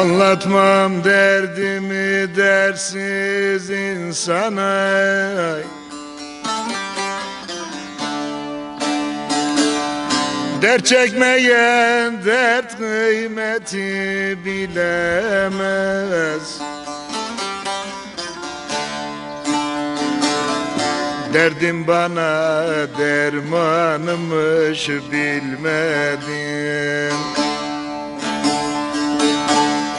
Anlatmam derdimi dersiz insana. Dert çekmeyen dert kıymeti bilemez. Derdim bana dermanımış bilmedim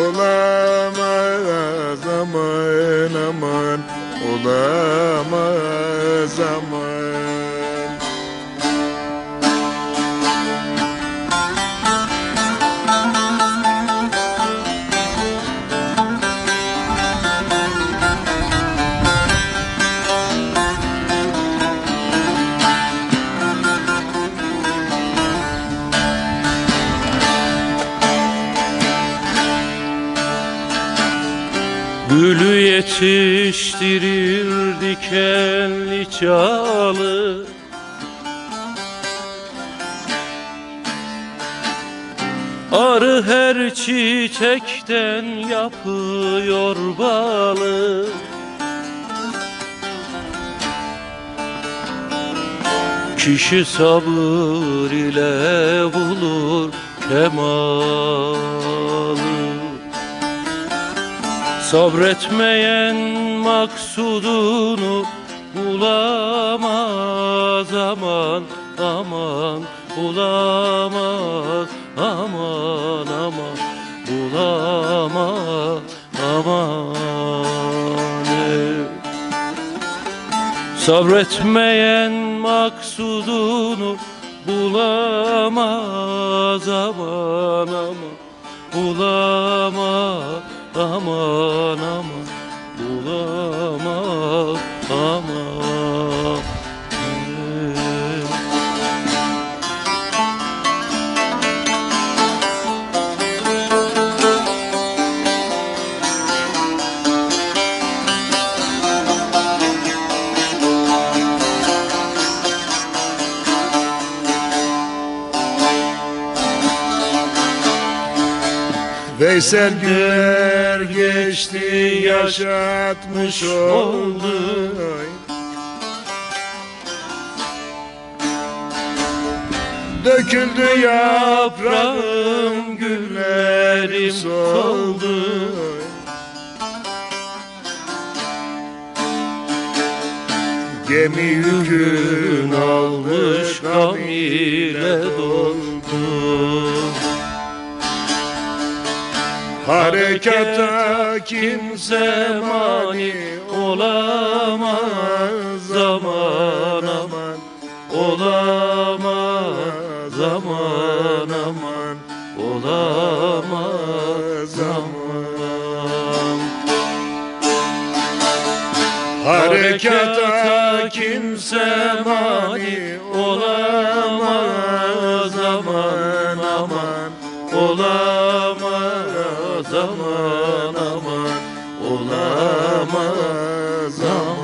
Olamaz aman aman. Olamaz aman Gülü yetiştirir dikenli çalı. Arı her çiçekten yapıyor balı. Kişi sabır ile bulur kemalı Sabretmeyen maksudunu bulamaz aman aman bulamaz aman aman bulamaz aman ey. Sabretmeyen maksudunu bulamaz aman aman bulamaz aman aman bulamaz Veysel Güler geçti yaşatmış oldu. Döküldü yaprağım güllerim soldu. Gemi yükün almış gam ile Harekata kimse mani olamaz. Aman aman. Olamaz aman aman. Olamaz aman. Harekata kimse mani olamaz olamaz ama.